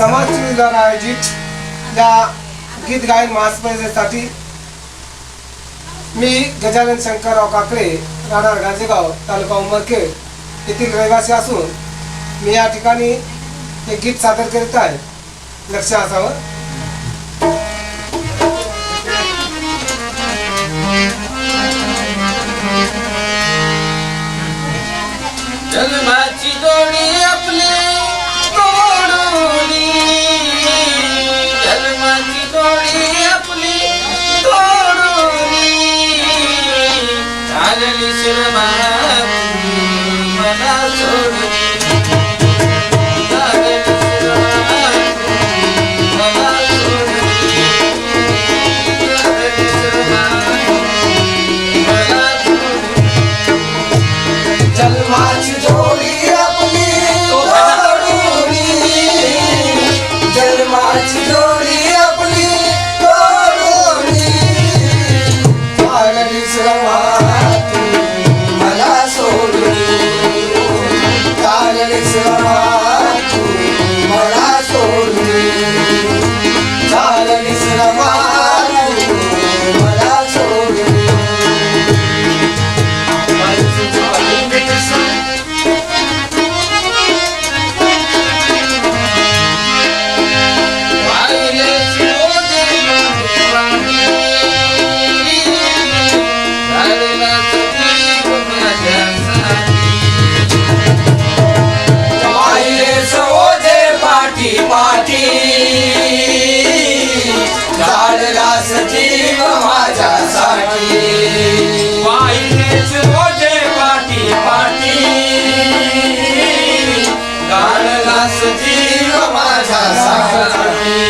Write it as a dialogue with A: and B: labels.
A: समाज आयोजित या गीत गायन महास्पर्धेसाठी मी गजानन शंकरराव काकडे राहणार गाजेगाव तालुका उमरखेड येथील रहिवासी असून मी या ठिकाणी हे गीत सादर करीत आहे. लक्ष असावं.
B: जन्माची
A: जोडी आपली. जन्माची जोडी पाठी झाडला सजीव माझ्यासाठी पाठी पाठी काढला सजीव माझ्यासाठी